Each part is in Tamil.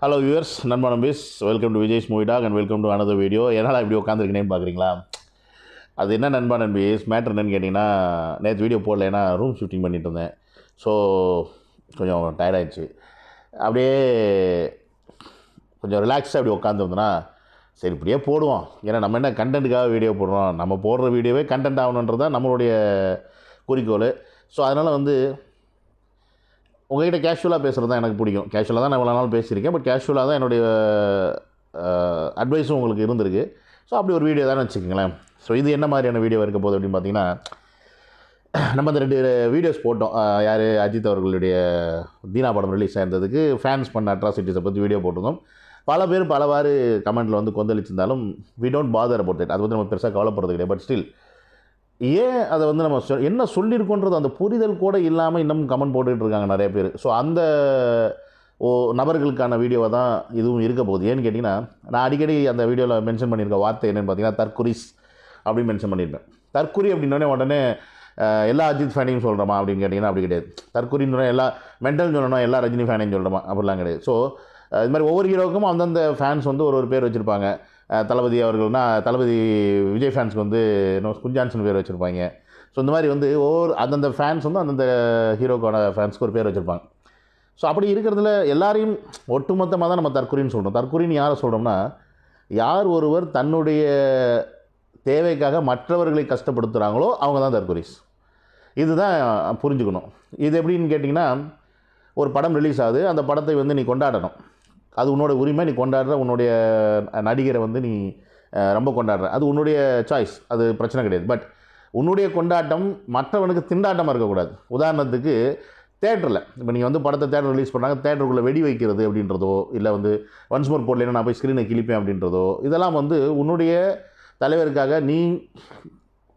ஹலோ வியூவர்ஸ் நண்பன் நம்பீஸ் welcome to Vijay's movie talk and welcome to another video என்னால் இப்படி உட்காந்துருக்கேன்னு பார்க்குறீங்களா அது என்ன நண்பா நண்பீஸ் மேட்ரு என்னன்னு கேட்டிங்கன்னா நேற்று வீடியோ போடல ஏன்னா ரூம் ஷூட்டிங் பண்ணிட்டு இருந்தேன். ஸோ கொஞ்சம் tired அப்படியே கொஞ்சம் ரிலாக்ஸாக அப்படி உட்காந்துருந்தேன்னா சரி இப்படியே போடுவோம். ஏன்னா நம்ம என்ன கண்டென்ட்டுக்காக வீடியோ போடுறோம்? நம்ம போடுற வீடியோவே கண்டென்ட் ஆகணுன்றது தான் நம்மளுடைய குறிக்கோள். ஸோ அதனால் வந்து உங்ககிட்ட கேஷுவலாக பேசுகிறது தான் எனக்கு பிடிக்கும். கேஷுவலாக தான் நான் இவ்வளோ நாள் பேசியிருக்கேன். பட் கேஷுவலாக தான் என்னுடைய அட்வைஸும் உங்களுக்கு இருந்திருக்கு. ஸோ அப்படி ஒரு வீடியோ தான் வச்சுக்கோங்களேன். ஸோ இது என்ன மாதிரியான வீடியோ இருக்க போகுது அப்படின்னு பார்த்தீங்கன்னா நம்ம அந்த ரெண்டு வீடியோஸ் போட்டோம். யார்? அஜித் அவர்களுடைய தீனா படம் ரிலீஸ் ஆயிருந்ததுக்கு ஃபேன்ஸ் பண்ண அட்ராசிட்டிஸை பற்றி வீடியோ போட்டிருந்தோம். பல பேர் பலவாறு கமெண்ட்டில் வந்து கொந்தளிச்சிருந்தாலும் we don't bother about it அதை பற்றி நம்ம பெருசாக கவலைப்படுறது கிடையாது. பட் ஸ்டில் ஏன் அதை வந்து நம்ம சொ- என்ன சொல்லியிருக்கோன்றது அந்த புரிதல் கூட இல்லாமல் இன்னும் கமெண்ட் போட்டுக்கிட்டு இருக்காங்க நிறைய பேர். ஸோ அந்த ஓ நபர்களுக்கான வீடியோவை தான் இதுவும் இருக்க போகுது. ஏன்னு கேட்டிங்கன்னா நான் அடிக்கடி அந்த வீடியோவில் மென்ஷன் பண்ணியிருக்க வார்த்தை என்னென்னு பார்த்தீங்கன்னா தற்குறிஸ் அப்படின்னு மென்ஷன் பண்ணியிருப்பேன். தற்குறி அப்படின்னோடனே உடனே எல்லா அஜித் ஃபேனையும் சொல்கிறோமா அப்படின்னு கேட்டிங்கன்னா அப்படி கிடையாது. தற்குறின்னு எல்லா மென்டல்னு சொல்லணும் எல்லா ரஜினி ஃபேனையும் சொல்கிறோமா அப்படிலாம் கிடையாது. ஸோ இது மாதிரி ஒவ்வொரு ஹீரோவுக்கும் அந்தந்த ஃபேன்ஸ் வந்து ஒரு ஒரு பேர் வச்சுருப்பாங்க. தளபதி அவர்கள்னா தளபதி விஜய் ஃபேன்ஸ்க்கு வந்து இன்னும் குஞ்சான்சன் பேர் வச்சுருப்பாங்க. ஸோ இந்த மாதிரி வந்து ஒவ்வொரு அந்தந்த ஃபேன்ஸ் வந்து அந்தந்த ஹீரோக்கான ஃபேன்ஸ்க்கு ஒரு பேர் வச்சுருப்பாங்க. ஸோ அப்படி இருக்கிறதுல எல்லாரையும் ஒட்டுமொத்தமாக தான் நம்ம தற்குறின்னு சொல்கிறோம் தற்குறின்னு யாரை சொல்கிறோம்னா யார் ஒருவர் தன்னுடைய தேவைக்காக மற்றவர்களை கஷ்டப்படுத்துகிறாங்களோ அவங்க தான் தற்குறிஸ் இதுதான் புரிஞ்சுக்கணும். இது எப்படின்னு கேட்டிங்கன்னா ஒரு படம் ரிலீஸ் ஆகுது. அந்த படத்தை வந்து நீ கொண்டாடணும். அது உன்னோட உரிமை நீ கொண்டாடுற உன்னுடைய நடிகரை வந்து நீ ரொம்ப கொண்டாடுற. அது உன்னுடைய சாய்ஸ் அது பிரச்சனை கிடையாது. பட் உன்னுடைய கொண்டாட்டம் மற்றவனுக்கு திண்டாட்டமாக இருக்கக்கூடாது. உதாரணத்துக்கு தேட்டரில் இப்போ நீங்கள் வந்து படத்தை தேட்டர் ரிலீஸ் பண்ணாங்க தேட்டருக்குள்ளே வெடி வைக்கிறது அப்படின்றதோ இல்லை வந்து ஒன்ஸ் மோர் போடலைன்னா நான் போய் ஸ்க்ரீனை கிழிப்பேன் அப்படின்றதோ இதெல்லாம் வந்து உன்னுடைய தலைவருக்காக நீ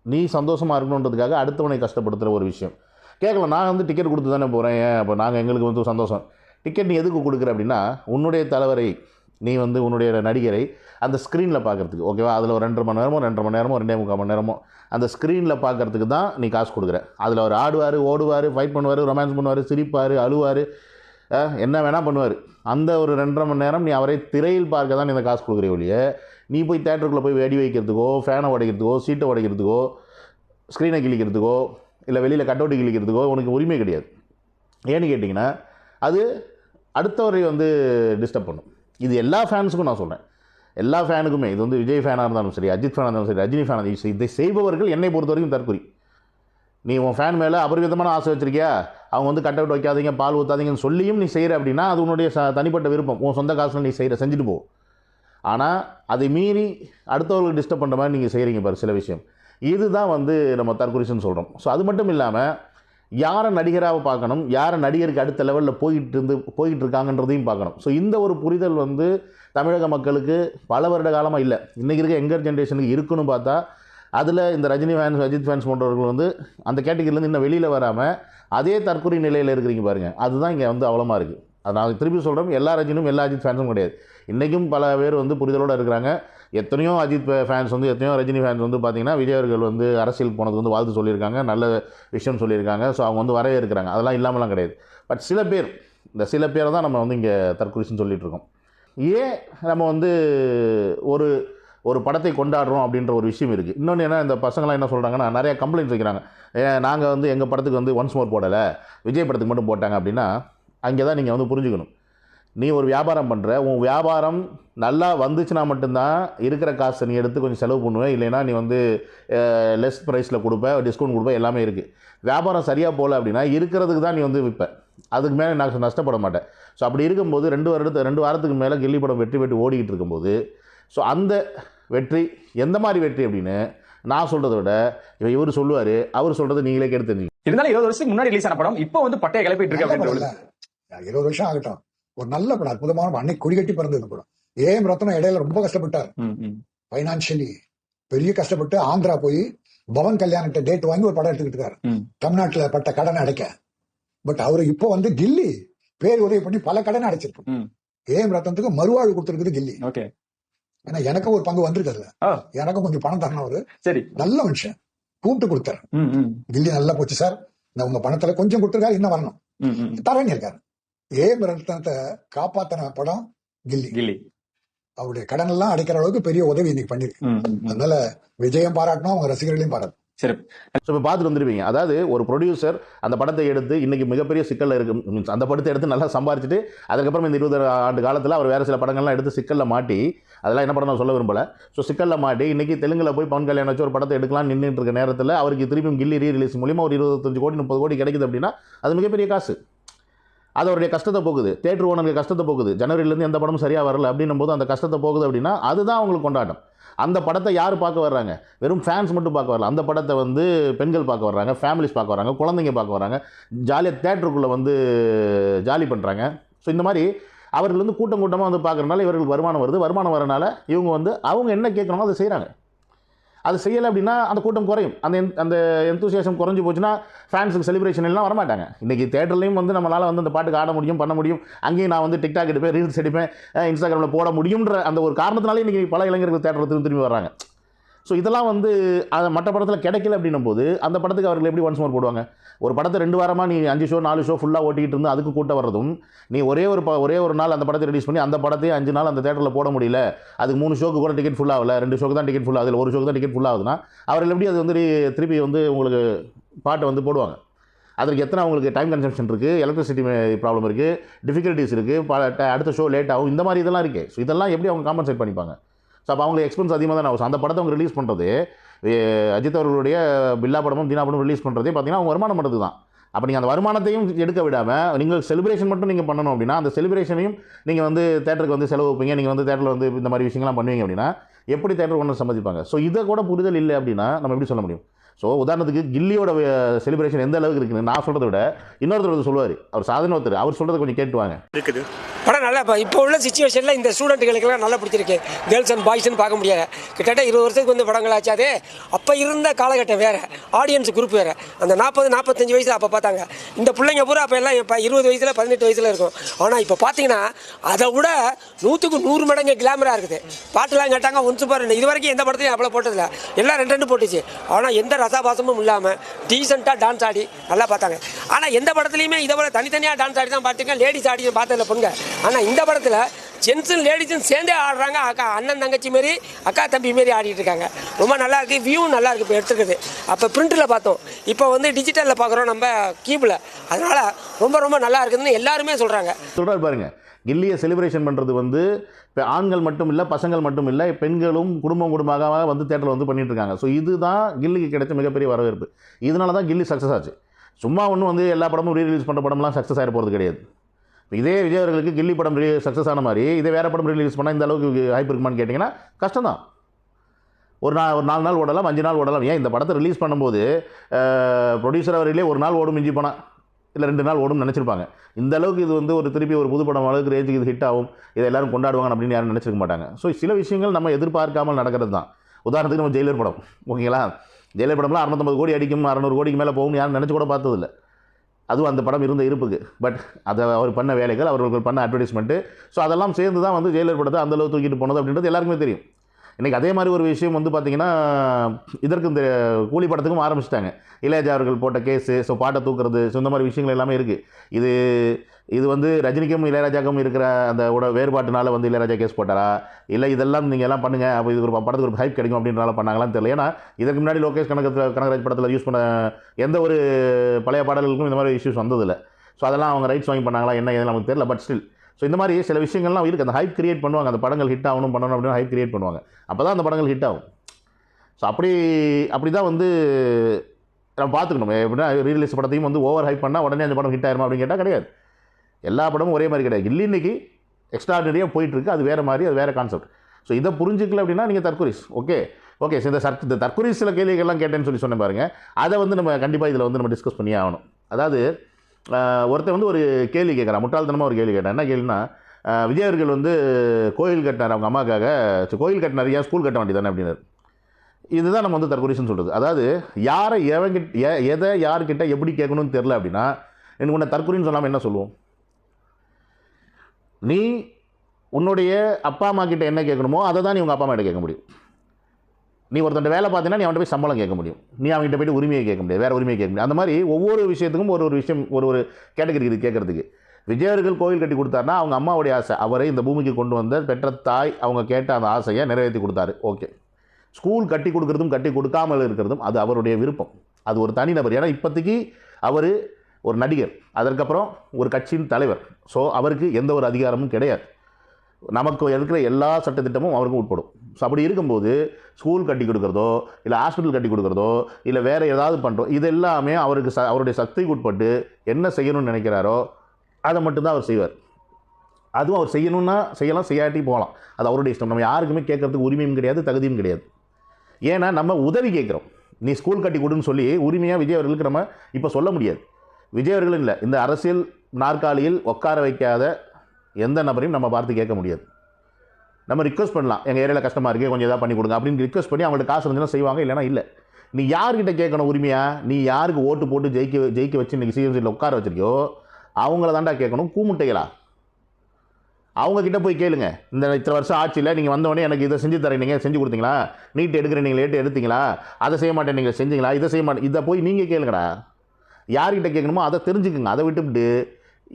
நீ சந்தோஷமாக இருக்கணுன்றதுக்காக அடுத்தவனை கஷ்டப்படுத்துகிற ஒரு விஷயம். கேட்கல நான் வந்து டிக்கெட் கொடுத்து தானே போகிறேன் ஏன்? அப்போ நாங்கள் எங்களுக்கு வந்து சந்தோஷம். டிக்கெட் நீ எதுக்கு கொடுக்குற அப்படின்னா உன்னுடைய தலைவரை நீ வந்து உன்னுடைய நடிகரை அந்த ஸ்க்ரீனில் பார்க்குறதுக்கு ஓகேவா அதில் ஒரு ரெண்டரை மணி நேரமோ ரெண்டரை மணி நேரமோ ரெண்டே முக்கால் மணி நேரமோ அந்த ஸ்க்ரீனில் பார்க்குறதுக்கு தான் நீ காசு கொடுக்குற. அதில் அவர் ஆடுவார் ஓடுவார் ஃபைட் பண்ணுவார் ரொமான்ஸ் பண்ணுவார் சிரிப்பார் அழுவார் என்ன வேணால் பண்ணுவார். அந்த ஒரு ரெண்டரை மணி நேரம் நீ அவரை திரையில் பார்க்க தான் நீ இந்த காசு கொடுக்குற ஒழிய நீ போய் தேட்டருக்குள்ளே போய் வெடி வைக்கிறதுக்கோ ஃபேனை உடைக்கிறதுக்கோ சீட்டை உடைக்கிறதுக்கோ ஸ்க்ரீனை கிழிக்கிறதுக்கோ இல்லை வெளியில் கட்டவுட்டு கிழிக்கிறதுக்கோ உனக்கு உரிமை கிடையாது. ஏன்னு கேட்டிங்கன்னா அது அடுத்தவரை வந்து டிஸ்டர்ப் பண்ணும். இது எல்லா ஃபேன்ஸுக்கும் நான் சொல்கிறேன் எல்லா ஃபேனுக்குமே இது வந்து விஜய் ஃபேனாக இருந்தாலும் சரி அஜித் ஃபேனாக இருந்தாலும் சரி ரஜினி ஃபேனாக இருந்தாலும் இதை செய்பவர்கள் என்னை பொறுத்த வரைக்கும் தற்குறி நீ உன் ஃபேன் மேலே அபரிவிதமான ஆசை வச்சிருக்கியா? அவங்க வந்து கட் அவுட் வைக்காதீங்க பால் ஊற்றாதீங்கன்னு சொல்லியும் நீ செய்கிற அப்படின்னா அது உன்னுடைய ச தனிப்பட்ட விருப்பம். உன் சொந்த காசில் நீ செய்கிற செஞ்சுட்டு போ. ஆனால் அதை மீறி அடுத்தவர்களுக்கு டிஸ்டர்ப் பண்ணுற மாதிரி நீங்கள் செய்கிறீங்க பாரு சில விஷயம். இதுதான் வந்து நம்ம தற்குறிச்சுன்னு சொல்கிறோம் ஸோ அது மட்டும் இல்லாமல் யாரை நடிகராக பார்க்கணும்? யாரை நடிகருக்கு அடுத்த லெவலில் போயிட்டு இருந்து போயிட்டு இருக்காங்கன்றதையும் பார்க்கணும். ஸோ இந்த ஒரு புரிதல் வந்து தமிழக மக்களுக்கு பல வருட காலமாக இல்லை. இன்றைக்கி இருக்க எங்கர் ஜென்ரேஷனுக்கு இருக்குன்னு பார்த்தா அதில் இந்த ரஜினி ஃபேன்ஸ் அஜித் ஃபேன்ஸ் போன்றவர்கள் வந்து அந்த கேட்டகிரிலேருந்து இன்னும் வெளியில் வராமல் அதே தற்கொலை நிலையில் இருக்கிறீங்க பாருங்கள் அதுதான் இங்கே வந்து அவ்வளோமா இருக்குது அது நான் திருப்பி சொல்கிறேன் எல்லா ரஜினும் எல்லா அஜித் ஃபேன்ஸும் கிடையாது. இன்றைக்கும் பல பேர் வந்து புரிதலோடு இருக்கிறாங்க. எத்தனையோ அஜித் ஃபேன்ஸ் வந்து எத்தனையோ ரஜினி ஃபேன்ஸ் வந்து பார்த்திங்கன்னா விஜய் அவர்கள் வந்து அரசியல் போனதுக்கு வந்து வாழ்த்து சொல்லியிருக்காங்க நல்ல விஷயம் சொல்லியிருக்காங்க. ஸோ அவங்க வந்து வரவே இருக்கிறாங்க அதெல்லாம் இல்லாமலாம் கிடையாது. பட் சில பேர் இந்த சில பேரை தான் நம்ம வந்து இங்கே தற்கொலைன்னு சொல்லிகிட்ருக்கோம் ஏன் நம்ம வந்து ஒரு ஒரு படத்தை கொண்டாடுறோம் அப்படின்ற ஒரு விஷயம் இருக்குது இன்னொன்று என்ன இந்த பசங்களாம் என்ன சொல்கிறாங்கன்னா நிறைய கம்ப்ளைண்ட்ஸ் வைக்கிறாங்க. ஏன் நாங்கள் வந்து எங்கள் படத்துக்கு வந்து ஒன்ஸ் மோர் போடலை விஜய் படத்துக்கு மட்டும் போட்டாங்க அப்படின்னா அங்கே தான் நீங்கள் வந்து புரிஞ்சுக்கணும். நீ ஒரு வியாபாரம் பண்ணுற உன் வியாபாரம் நல்லா வந்துச்சுன்னா மட்டும்தான் இருக்கிற காசை நீ எடுத்து கொஞ்சம் செலவு பண்ணுவேன் இல்லைன்னா நீ வந்து லெஸ் ப்ரைஸில் கொடுப்ப டிஸ்கவுண்ட் கொடுப்ப எல்லாமே இருக்குது வியாபாரம் சரியாக போகல அப்படின்னா இருக்கிறதுக்கு தான் நீ வந்து விற்ப அதுக்கு மேலே நான் நஷ்டப்பட மாட்டேன். ஸோ அப்படி இருக்கும்போது ரெண்டு வருடத்து ரெண்டு வாரத்துக்கு மேலே கில்லி படம் வெற்றி பெற்று ஓடிக்கிட்டு இருக்கும்போது ஸோ அந்த வெற்றி எந்த மாதிரி வெற்றி அப்படின்னு நான் சொல்கிறத விட இவன் இவர் சொல்லுவார் அவர் சொல்கிறது நீங்களே கேட்டு தெரிஞ்சுங்க இருந்தாலும் இருபது வருஷத்துக்கு முன்னாடி ரிலீஸ் ஆன படம் இப்போ வந்து பட்டைய கிளப்பிட்டு இருக்கு அப்படின்னு இருபது வருஷம் ஆகட்டும். ஒரு நல்ல படம் அற்புதமான. அன்னைக்கு கொடிகட்டி பிறந்தது படம். ஏஎம் ரத்னம் இடையில ரொம்ப கஷ்டப்பட்டார். பைனான்சியலி பெரிய கஷ்டப்பட்டு ஆந்திரா போய் பவன் கல்யாணிட்ட டேட் வாங்கி ஒரு படம் எடுத்துக்கிட்டு இருக்காரு. தமிழ்நாட்டுல பட்ட கடனை அடைக்க. பட் அவரு இப்போ வந்து கில்லி பேர் உதவி பண்ணி பல கடனை அடைச்சிருக்கு ம். ஏஎம் ரத்னத்துக்கு மறுவாழ்வு கொடுத்திருக்குது கில்லி ஓகே. ஏன்னா எனக்கும் ஒரு பங்கு வந்திருக்காரு ஆ. எனக்கும் கொஞ்சம் பணம் தரணும் அவரு. சரி. நல்ல மனுஷன். கூப்பிட்டு கொடுத்தாரு. கில்லி நல்லா போச்சு சார். இந்த உங்க பணத்துல கொஞ்சம் கொடுத்துருக்காரு இன்னும் வரணும். தரேன்னு இருக்காரு ஏஎம் ரத்னத்தை காப்பாத்தின படம் கில்லி. கில்லி. அவருடைய கடன் எல்லாம் அடைக்கிற அளவுக்கு பெரிய உதவி இன்னைக்கு பண்ணிருக்கு. அதனால விஜயம் பாராட்டணும் அவங்க ரசிகர்களையும் பாராட்டணும். சரி. ஸோ இப்போ பார்த்துட்டு வந்துருப்பீங்க அதாவது ஒரு ப்ரொடியூசர் அந்த படத்தை எடுத்து இன்னைக்கு மிகப்பெரிய சிக்கலில் இருக்கு. மீன்ஸ் அந்த படத்தை எடுத்து நல்லா சம்பாரிச்சிட்டு அதுக்கப்புறம் இந்த இருபது ஆண்டு காலத்தில் அவர் வேறு சில படங்கள்லாம் எடுத்து சிக்கலில் மாட்டி அதெல்லாம் என்ன படம் நான் சொல்ல விரும்பல. ஸோ சிக்கலில் மாட்டி இன்னைக்கு தெலுங்குல போய் பவன் கல்யாணம் வச்சு ஒரு படத்தை எடுக்கலாம் நின்றுட்டு இருக்க நேரத்தில் அவருக்கு திருப்பியும் கில்லி ரீ ரிலீஸ் மூலியமாக ஒரு இருபத்தஞ்சு கோடி முப்பது கோடி கிடைக்குது அப்படின்னா அது மிகப்பெரிய காசு. அது அவருடைய கஷ்டத்தை போகுது. தேட்டர் ஓனருக்கு கஷ்டத்தை போகுது. ஜனவரிலேருந்து எந்த படமும் சரியாக வரல அப்படின்னும் போது அந்த கஷ்டத்தை போகுது அப்படின்னா அதுதான் அவங்களுக்கு கொண்டாட்டம். அந்த படத்தை யார் பார்க்க வர்றாங்க? வெறும் ஃபேன்ஸ் மட்டும் பார்க்க வரல. அந்த படத்தை வந்து பெண்கள் பார்க்க வர்றாங்க ஃபேமிலிஸ் பார்க்க வர்றாங்க குழந்தைங்க பார்க்க வர்றாங்க. ஜாலியாக தேட்டருக்குள்ளே வந்து ஜாலி பண்ணுறாங்க ஸோ இந்த மாதிரி அவர்கள் வந்து கூட்டம் கூட்டமாக வந்து பார்க்குறனால இவர்கள் வருமானம் வருது. வருமானம் வரனால இவங்க வந்து அவங்க என்ன கேட்கணுமோ அதை செய்கிறாங்க அது செய்யலை அப்படின்னா அந்த கூட்டம் குறையும். அந்த அந்த எந்தூசியாசம் குறைஞ்சி போச்சுன்னா ஃபேன்ஸுக்கு செலிப்ரேஷன் எல்லாம் வரமாட்டாங்க. இன்றைக்கி தேட்டர்லேயும் வந்து நம்மளால் வந்து அந்த பாட்டுக்கு ஆட முடியும் பண்ண முடியும். அங்கேயும் நான் வந்து டிக்டாக் எடுப்பேன் ரீல்ஸ் எடுப்பேன் இன்ஸ்டாகிராமில் போட முடியுன்ற அந்த ஒரு காரணத்தினாலே இன்றைக்கி பல இளைஞர்கள் தேட்டரில் திரும்பி திரும்பி வர்றாங்க. ஸோ இதெல்லாம் வந்து அதை மற்ற படத்தில் கிடைக்கல அப்படின்னும் போது அந்த படத்துக்கு அவர்கள் எப்படி ஒன்ஸ் மோர் போடுவாங்க? ஒரு படத்தை ரெண்டு வாரமாக நீ அஞ்சு ஷோ நாலு ஷோ ஃபுல்லாக ஓட்டிகிட்டு இருந்து அதுக்கு கூட்ட வர்றதும் நீ ஒரே ஒரு ப ஒரே ஒரு நாள் அந்த படத்தை ரிலீஸ் பண்ணி அந்த படத்தையும் அஞ்சு நாள் அந்த தேட்டரில் போட முடியல அதுக்கு மூணு ஷோக்கு கூட டிக்கெட் ஃபுல் ஆகல ரெண்டு ஷோக்கு தான் டிக்கெட் ஃபுல் ஆகுது ஒரு ஷோக்கு தான் டிக்கெட் ஃபுல் ஆகுதுன்னா அவர்கள் எப்படி அது வந்து திருப்பி வந்து உங்களுக்கு பாட்டை வந்து போடுவாங்க? அதற்கு எத்தனை அவங்களுக்கு டைம் கன்சம்ஷன் இருக்குது எலக்ட்ரிசிட்டி ப்ராப்ளம் இருக்குது டிஃபிகல்ட்டிஸ் இருக்குது அடுத்த ஷோ லேட் ஆகும் இந்த மாதிரி இதெல்லாம் இருக்குது ஸோ இதெல்லாம் எப்படி அவங்க காம்பன்சேட் பண்ணிப்பாங்க? ஸோ அப்போ அவங்களுக்கு எக்ஸ்பென்ஸ் அதிகமாக தான் ஆகும். அந்த படத்தை அவங்க ரிலீஸ் பண்ணுறது அஜித் அவர்களுடைய பில்லா படமும் தீனா படமும் ரிலீஸ் பண்ணுறதே பார்த்தீங்கன்னா அவங்க வருமானம் மட்டும் தான் அப்போ நீங்கள் அந்த வருமானத்தையும் எடுக்க விடாமல் நீங்கள் செலிப்ரேஷன் மட்டும் நீங்கள் பண்ணணும் அப்படின்னா அந்த செலிப்ரேஷனையும் நீங்கள் வந்து தேட்டருக்கு வந்து செலவு வைப்பீங்க. நீங்கள் வந்து தேட்டரில் வந்து இந்த மாதிரி விஷயங்கள்லாம் பண்ணுவீங்க அப்படின்னா எப்படி தேட்டர் ஒன்று சம்மதிப்பாங்க ஸோ இதை கூட புரிதல் இல்லை அப்படின்னா நம்ம எப்படி சொல்ல முடியும்? ஸோ உதாரணத்துக்கு கில்லியோட செலிப்ரேஷன் எந்த அளவுக்கு இருக்குன்னு நான் சொல்கிறத விட இன்னொருத்தர் வந்து சொல்லுவார். அவர் சாதனை ஒருத்தர். அவர் சொல்கிறத கொஞ்சம் கேட்டு வாங்க. இருக்குது. படம் நல்லா இப்போ இப்போ உள்ள சுச்சுவேஷனில் இந்த ஸ்டூடெண்ட்டுகளுக்கெல்லாம் நல்லா பிடிச்சிருக்கு. கேர்ள்ஸ் அண்ட் பாய்ஸ்னு பார்க்க முடியாது. கிட்டத்தட்ட இருபது வருஷத்துக்கு வந்து படங்கள் ஆச்சாது அப்போ இருந்த காலகட்டம் வேறு. ஆடியன்ஸ் குரூப் வேறு. அந்த நாற்பது நாற்பத்தஞ்சு வயசில் அப்போ பார்த்தாங்க. இந்த பிள்ளைங்க பூரா அப்போ எல்லாம் இப்போ இருபது வயசில் பதினெட்டு வயசில் இருக்கும். ஆனால் இப்போ பார்த்தீங்கன்னா அதை விட நூற்றுக்கு நூறு மடங்கு கிளாமராக இருக்குது. பாட்டுலாம் கேட்டாங்க ஒன்று பாரு இது வரைக்கும் எந்த படத்தையும் அவ்வளோ போட்டதில்ல. எல்லாம் ரெண்டு ரெண்டு போட்டுச்சு. ஆனால் எந்த பசாபாசமும் இல்லாமல் டீசெண்டாக டான்ஸ் ஆடி நல்லா பார்த்தாங்க. ஆனால் எந்த படத்துலையுமே இதை போல் தனித்தனியாக டான்ஸ் ஆடி தான் பார்த்துருக்கேன். லேடிஸ் ஆடி பார்த்ததில்ல பொண்ணுங்க ஆனால் இந்த படத்தில் ஜென்ஸும் லேடிஸும் சேர்ந்தே ஆடுறாங்க. அக்கா அண்ணன் தங்கச்சி மாரி அக்கா தம்பி மாரி ஆடிட்டு இருக்காங்க. ரொம்ப நல்லா இருக்குது வியூவும் நல்லா இருக்குது இப்போ எடுத்துருக்குது அப்போ பிரிண்டில் பார்த்தோம். இப்போ வந்து டிஜிட்டலில் பார்க்குறோம் நம்ம கீபில் அதனால் ரொம்ப ரொம்ப நல்லா இருக்குதுன்னு எல்லாருமே சொல்கிறாங்க சொல்கிறார் பாருங்கள் கில்லியை செலிப்ரேஷன் பண்ணுறது வந்து இப்போ ஆண்கள் மட்டும் இல்லை பசங்கள் மட்டும் இல்லை பெண்களும் குடும்பம் குடும்பமாக வந்து தேட்டரில் வந்து பண்ணிகிட்ருக்காங்க இருக்காங்க ஸோ இதுதான் கில்லிக்கு கிடைச்ச மிகப்பெரிய வரவேற்பு. இதனால தான் கில்லி சக்ஸஸ் ஆச்சு. சும்மா ஒன்றும் வந்து எல்லா படமும் ரீ ரிலீஸ் பண்ணுற படம்லாம் சக்ஸஸ் ஆகிட போகிறது கிடையாது. இதே விஜய் அவர்களுக்கு கில்லி படம் ரீ சக்ஸஸ் ஆன மாதிரி இதே வேறு படம் ரிலீஸ் பண்ணால் இந்த அளவுக்கு ஹைப் இருக்குமான்னு கேட்டிங்கன்னா கஷ்டம் தான் ஒரு நாள் ஒரு நாலு நாள் ஓடலாம் அஞ்சு நாள் ஓடலாம். ஏன் இந்த படத்தை ரிலீஸ் பண்ணும்போது ப்ரொடியூசர் அவரிலே ஒரு நாள் ஓடும் மிஞ்சி போனால் இல்லை ரெண்டு நாள் ஓடும் நினச்சிருப்பாங்க. இந்த அளவுக்கு இது வந்து ஒரு திருப்பி ஒரு புது படம் அளவுக்கு ரேஞ்சுக்கு இது ஹிட் ஆகும். இதை எல்லாரும் கொண்டாடுவாங்க அப்படின்னு யாரும் நினச்சிருக்க மாட்டாங்க. ஸோ சில விஷயங்கள் நம்ம எதிர்பார்க்காமல் நடக்கிறது தான். உதாரணத்துக்கு நம்ம ஜெயிலர் படம். ஓகேங்களா? ஜெயிலர் படம்லாம் அறுநூத்தம்பது கோடி அடிக்கும் அறநூறு கோடிக்கு மேலே போகும்னு யாரும் நினச்சி கூட பார்த்ததில்ல. அதுவும் அந்த படம் இருந்த இருப்புக்கு. பட் அதை அவர் பண்ண வேலைகள் அவர்கள் பண்ண அட்வர்டைஸ்மெண்ட்டு ஸோ அதெல்லாம் சேர்ந்து தான் வந்து ஜெயிலர் படத்தை அந்த அளவு தூக்கிட்டு போனது அப்படின்றது எல்லாருக்குமே தெரியும். இன்றைக்கி அதே மாதிரி ஒரு விஷயம் வந்து பார்த்திங்கன்னா இதற்கு இந்த கூலி படத்துக்கும் ஆரம்பிச்சிட்டாங்க. இளையராஜா அவர்கள் போட்ட கேஸு ஸோ பாட்டை தூக்குறது ஸோ இந்த மாதிரி விஷயங்கள் எல்லாமே இருக்குது இது இது வந்து ரஜினிக்கும் இளையராஜாக்கும் இருக்கிற அந்த உட வேறுபாட்டினால வந்து இளையராஜா கேஸ் போட்டாரா? இல்லை இதெல்லாம் நீங்கள் எல்லாம் பண்ணுங்கள் அப்போ இது ஒரு படத்துக்கு ஒரு ஹைப் கிடைக்கும் அப்படின்றனால பண்ணாங்களான்னு தெரியல. ஏன்னா இதற்கு முன்னாடி லோகேஷ் கனக கனகராஜ் படத்தில் யூஸ் பண்ண எந்த ஒரு பழைய பாடல்களுக்கும் இந்த மாதிரி இஷ்யூஸ் வந்ததில்லை. ஸோ அதெல்லாம் அவங்க ரைட்ஸ் வாங்கி பண்ணாங்களா என்ன ஏதுன்னு நமக்கு தெரியல பட் ஸ்டில் ஸோ இந்த மாதிரி சில விஷயங்கள்லாம் இருக்குது அந்த ஹைப் கிரியேட் பண்ணுவாங்க. அந்த படங்கள் ஹிட் ஆகணும் பண்ணணும் அப்படின்னு ஹைப் கிரியேட் பண்ணுவாங்க. அப்போ தான் அந்த படங்கள் ஹிட் ஆகும். ஸோ அப்படி அப்படி தான் வந்து நம்ம பார்த்துக்கணும். எப்படின்னா ரீரிலீஸ் படத்தையும் வந்து ஓவர் ஹைப் பண்ணால் உடனே அந்த படம் ஹிட் ஆயிருமா அப்படின்னு கேட்டால் கிடையாது. எல்லா படமும் ஒரே மாதிரி கிடையாது. இல்லை இன்றைக்கி எக்ஸ்ட்ராடினரியாக போயிட்டுருக்கு. அது வேறு மாதிரி அது வேறு கான்செப்ட் ஸோ இதை புரிஞ்சுக்கல அப்படின்னா நீங்கள் தற்கொரிஸ் ஓகே ஓகே ஸோ இந்த சர்க் இந்த தற்கொரிஸ் சில கேள்விகள்லாம் கேட்டேன்னு சொல்லி சொன்னேன் பாருங்கள் அதை வந்து நம்ம கண்டிப்பாக இதில் வந்து நம்ம டிஸ்கஸ் பண்ணியே ஆகணும். அதாவது ஒருத்தர் ஒருத்தன் வந்து ஒரு கேள்வி கேட்குறான் முட்டாள்தனமாக ஒரு கேள்வி கேட்டான் என்ன கேள்வினா விஜயர்கள் வந்து கோயில் கட்டினார் அவங்க அம்மாக்காக. கோயில் கட்டினார் ஏன் ஸ்கூல் கட்ட வேண்டியதானே அப்படின்னாரு. இதுதான் நம்ம வந்து தற்கொலைன்னு சொல்கிறது அதாவது யாரை எவங்கிட்ட எ- எதை யார்கிட்ட எப்படி கேட்கணும்னு தெரில அப்படின்னா எனக்கு உன்னை தற்கொலைன்னு சொல்லாமல் என்ன சொல்லுவோம்? நீ உன்னுடைய அப்பா அம்மா கிட்ட என்ன கேட்கணுமோ அதை தான் நீ உங்கள் அப்பா அம்மா கிட்ட கேட்க முடியும். நீ ஒருத்தன் வேலை பார்த்தீங்கன்னா நீ அவன்கிட்ட போய் சம்பளம் கேட்க முடியும். நீ அவன்கிட்ட போய்ட்டு உரிமையை கேட்க முடியாது. வேறு உரிமையை கேட்க முடியும் அந்த மாதிரி ஒவ்வொரு விஷயத்துக்கும் ஒரு ஒரு விஷயம் ஒரு ஒரு கேட்டகரி இது கேட்குறதுக்கு. விஜயர்கள் கோயில் கட்டி கொடுத்தாருன்னா அவங்க அம்மாவுடைய ஆசை. அவரை இந்த பூமிக்கு கொண்டு வந்த பெற்ற தாய் அவங்க கேட்ட அந்த ஆசையை நிறைவேற்றி கொடுத்தாரு. ஓகே. ஸ்கூல் கட்டி கொடுக்கறதும் கட்டி கொடுக்காமல் இருக்கிறதும் அது அவருடைய விருப்பம். அது ஒரு தனிநபர் ஏன்னா இப்போதைக்கு அவர் ஒரு நடிகர். அதற்கப்புறம் ஒரு கட்சியின் தலைவர். ஸோ அவருக்கு எந்த ஒரு அதிகாரமும் கிடையாது. நமக்கு இருக்கிற எல்லா சட்டத்திட்டமும் அவருக்கு உட்படும். ஸோ அப்படி இருக்கும்போது ஸ்கூல் கட்டி கொடுக்குறதோ இல்லை ஹாஸ்பிட்டல் கட்டி கொடுக்குறதோ இல்லை வேறு ஏதாவது பண்ணுறோம் இது எல்லாமே அவருக்கு ச அவருடைய சக்திக்கு உட்பட்டு என்ன செய்யணும்னு நினைக்கிறாரோ அதை மட்டும்தான் அவர் செய்வார். அதுவும் அவர் செய்யணும்னா செய்யலாம் செய்யாட்டி போகலாம். அது அவருடைய இஷ்டம். நம்ம யாருக்குமே கேட்குறதுக்கு உரிமையும் கிடையாது தகுதியும் கிடையாது. ஏன்னா நம்ம உதவி கேட்குறோம். நீ ஸ்கூல் கட்டி கொடுன்னு சொல்லி உரிமையாக விஜய் அவர்களுக்கு நம்ம இப்போ சொல்ல முடியாது. விஜய் அவர்கள் இல்லை. இந்த அரசியல் நாற்காலியில் உட்கார வைக்காத எந்த நபரையும் நம்ம பார்த்து கேட்க முடியாது. நம்ம ரிக்வஸ்ட் பண்ணலாம். எங்கள் ஏரியாவில் கஷ்டமாக இருக்குது கொஞ்சம் எதாவது பண்ணி கொடுங்க அப்படின்னு ரிக்வஸ்ட் பண்ணி அவங்கள்ட்ட காசு இருந்துச்சுன்னா செய்வாங்க இல்லைனா இல்லை. நீ யார்கிட்ட கேட்கணும் உரிமையாக நீ யாருக்கு ஓட்டு போட்டு ஜெயிக்க ஜெயிக்க வச்சு இன்றைக்கி சிஎம்சியில் உட்கார வச்சிருக்கியோ அவங்கள தாண்டா கேட்கணும். கூமுட்டைகளா? அவங்கக்கிட்ட போய் கேளுங்க. இந்த இத்தனை வருஷம் ஆட்சியில் நீங்கள் வந்தோடனே எனக்கு இதை செஞ்சு தரேன். நீங்கள் செஞ்சு கொடுத்தீங்களா? நீட் எடுக்கிறேன் நீங்கள் லேட்டு எடுத்தீங்களா? அதை செய்ய மாட்டேன் நீங்கள் செஞ்சீங்களா? இதை செய்ய மாட்டேன். இதை போய் நீங்கள் கேளுங்கடா. யார்கிட்ட கேட்கணுமோ அதை தெரிஞ்சுக்குங்க. அதை விட்டுவிட்டு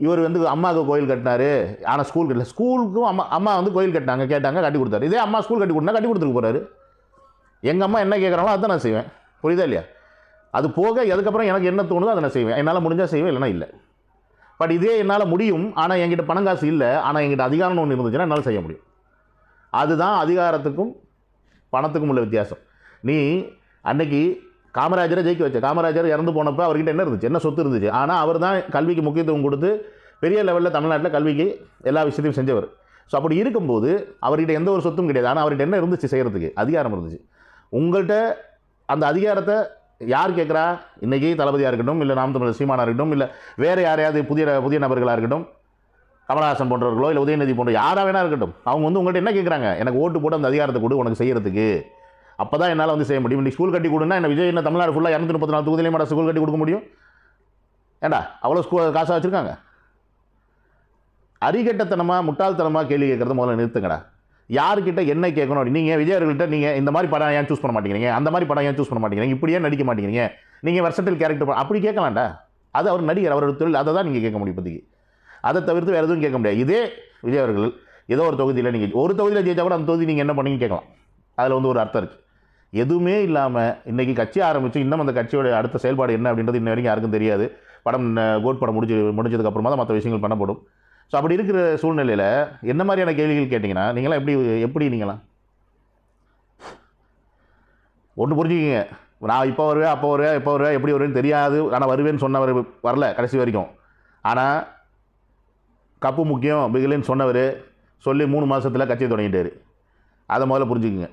இவர் வந்து அம்மாவுக்கு கோயில் கட்டினாரு. ஆனால் ஸ்கூல் கட்டல. ஸ்கூலுக்கும் அம்மா அம்மா வந்து கோயில் கட்டினாங்க கேட்டாங்க கட்டி கொடுத்தாரு. இதே அம்மா ஸ்கூல் கட்டி கொடுத்தா கட்டி கொடுத்துட்டு போகிறாரு எங்கள் அம்மா என்ன கேட்குறாங்களோ அதை நான் செய்வேன். புரியுதா இல்லையா? அது போக அதுக்கப்புறம் எனக்கு என்ன தோணுதோ அதை நான் செய்வேன். என்னால் முடிஞ்சால் செய்வேன் இல்லைனா இல்லை. பட் இதே என்னால் முடியும். ஆனால் என்கிட்ட பணம் காசு இல்லை. ஆனால் என்கிட்ட அதிகாரம் ஒன்று இருந்துச்சுன்னா என்னால் செய்ய முடியும். அதுதான் அதிகாரத்துக்கும் பணத்துக்கும் உள்ள வித்தியாசம். நீ அன்னைக்கு காமராஜரை ஜெயிக்க வச்ச காமராஜர் இறந்து போனப்போ அவர்கிட்ட என்ன இருந்துச்சு? என்ன சொத்து இருந்துச்சு? ஆனால் அவர் தான் கல்விக்கு முக்கியத்துவம் கொடுத்து பெரிய லெவலில் தமிழ்நாட்டில் கல்விக்கு எல்லா விஷயத்தையும் செஞ்சவர். ஸோ அப்படி இருக்கும்போது அவர்கிட்ட எந்த ஒரு சொத்தும் கிடையாது. ஆனால் அவர்கிட்ட என்ன இருந்துச்சு செய்கிறதுக்கு அதிகாரம் இருந்துச்சு. உங்கள்கிட்ட அந்த அதிகாரத்தை யார் கேட்குறா? இன்றைக்கி தளபதியாக இருக்கட்டும் இல்லை நாம் தமிழர் சீமானாக இருக்கட்டும் இல்லை வேறு யாரையாவது புதிய புதிய நபர்களாக இருக்கட்டும் கமலஹாசன் போன்றவர்களோ இல்லை உதயநிதி போன்ற யாராக வேணா இருக்கட்டும் அவங்க வந்து உங்கள்கிட்ட என்ன கேட்குறாங்க? எனக்கு ஓட்டு போட்டு அந்த அதிகாரத்தை கொடு உனக்கு செய்கிறதுக்கு அப்போ தான் என்னால் வந்து செய்ய முடியும். நீ ஸ்கூல் கட்டி கொடுன்னா என்ன விஜய் என்ன தமிழ்நாடு ஃபுல்லாக இரநூத்தி முப்பத்தி நாலு தொகுதியிலையும் மாட ஸ்கூல் கட்டி கொடுக்க முடியும்? ஏண்டா அவ்வளோ ஸ்கூல் காசாக வச்சுருக்காங்க? அரிகட்டத்தனமாக முட்டாள்தனமாக கேள்வி கேட்குறத முதல்ல நிறுத்துங்கடா. யார்கிட்ட என்ன கேட்கணும்? நீங்கள் விஜய் அவர்கள்ட்ட நீங்கள் இந்த மாதிரி படம் ஏன் சூஸ் பண்ண மாட்டேங்கிறீங்க? அந்த மாதிரி படம் ஏன் சூஸ் பண்ண மாட்டேங்கிறீங்க? இப்படியே நடிக்க மாட்டேங்கிறீங்க? நீங்கள் வெர்சட்டில் கேரக்டர் அப்படி கேட்கலாம்டா. அது அவர் நடிகர் அவரோட தொழில் அதை தான் நீங்கள் கேட்க முடியும் இப்போதைக்கு. அதை தவிர்த்து வேறு எதுவும் கேட்க முடியாது. இதே விஜய் அவர்கள் ஏதோ ஒரு தொகுதியில் நீங்கள் ஒரு தொகுதியில் ஜெயிச்சா கூட அந்த தொகுதி நீங்கள் என்ன பண்ணீங்க கேட்கலாம். அதில் வந்து ஒரு அர்த்தம் இருக்குது எதுவுமே இல்லாமல் இன்றைக்கி கட்சி ஆரம்பித்து இன்னும் அந்த கட்சியோட அடுத்த செயல்பாடு என்ன அப்படின்றது இன்ன வரைக்கும் யாருக்கும் தெரியாது. படம் கோட் படம் முடிஞ்சு முடிஞ்சதுக்கப்புறமா தான் மற்ற விஷயங்கள் பண்ணப்படும். ஸோ அப்படி இருக்கிற சூழ்நிலையில் என்ன மாதிரியான கேள்விகள் கேட்டிங்கன்னா நீங்களாம் எப்படி எப்படி நீங்களாம்? ஒன்று புரிஞ்சுக்கிங்க. நான் இப்போ வருவேன் அப்போ வருவேன் இப்போ வருவேன் எப்படி வருவேன்னு தெரியாது. ஆனால் வருவேன்னு சொன்னவர் வரல கடைசி வரைக்கும். ஆனால் கப்பு முக்கியம் பிகிலின்னு சொன்னவர் சொல்லி மூணு மாதத்தில் கட்சியை தொடங்கிட்டார். அதை முதல்ல புரிஞ்சுக்குங்க.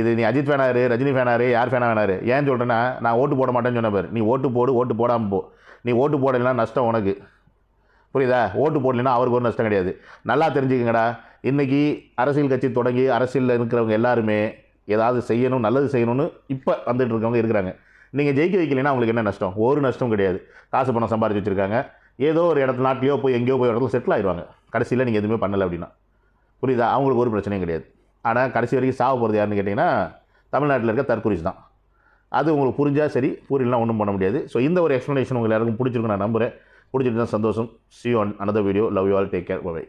இது நீ அஜித் ஃபேனாரு ரஜினி ஃபேனாரு யார் ஃபேனா வேணாரு? ஏன் சொல்கிறேன்னா நான் ஓட்டு போட மாட்டேன்னு சொன்ன பேர். நீ ஓட்டு போடு ஓட்டு போடாமல் போ. நீ ஓட்டு போடலைன்னா நஷ்டம் உனக்கு. புரியுதா? ஓட்டு போடலைன்னா அவருக்கு ஒரு நஷ்டம் கிடையாது. நல்லா தெரிஞ்சுக்கங்கடா. இன்றைக்கி அரசியல் கட்சி தொடங்கி அரசியலில் இருக்கிறவங்க எல்லாருமே ஏதாவது செய்யணும் நல்லது செய்யணும்னு இப்போ வந்துட்டு இருக்கவங்க இருக்கிறாங்க. நீங்கள் ஜெயிக்க வைக்கலைன்னா அவங்களுக்கு என்ன நஷ்டம்? ஒரு நஷ்டம் கிடையாது. காசு பணம் சம்பாரிச்சு வச்சுருக்காங்க. ஏதோ ஒரு இடத்துல நாட்டிலையோ போய் எங்கேயோ போய் ஒரு இடத்துல செட்டில் ஆயிடுவாங்க கடைசியில் நீங்கள் எதுவுமே பண்ணலை அப்படின்னா. புரியுதா? அவங்களுக்கு ஒரு பிரச்சனையும் கிடையாது. ஆனால் கடைசி வரைக்கும் சாக போகிறது யாருன்னு கேட்டிங்கன்னா தமிழ்நாட்டில் இருக்க தற்கொலைஸ் தான். அது உங்களுக்கு புரிஞ்சால் சரி புரியலாம் ஒன்றும் பண்ண முடியாது. ஸோ இந்த ஒரு எக்ஸ்ப்ளனேஷன் உங்களுக்கு எல்லாருக்கும் பிடிச்சிருக்கும் நான் நம்புகிறேன் பிடிச்சிருந்தா சந்தோஷம். See on another video love you all take care bye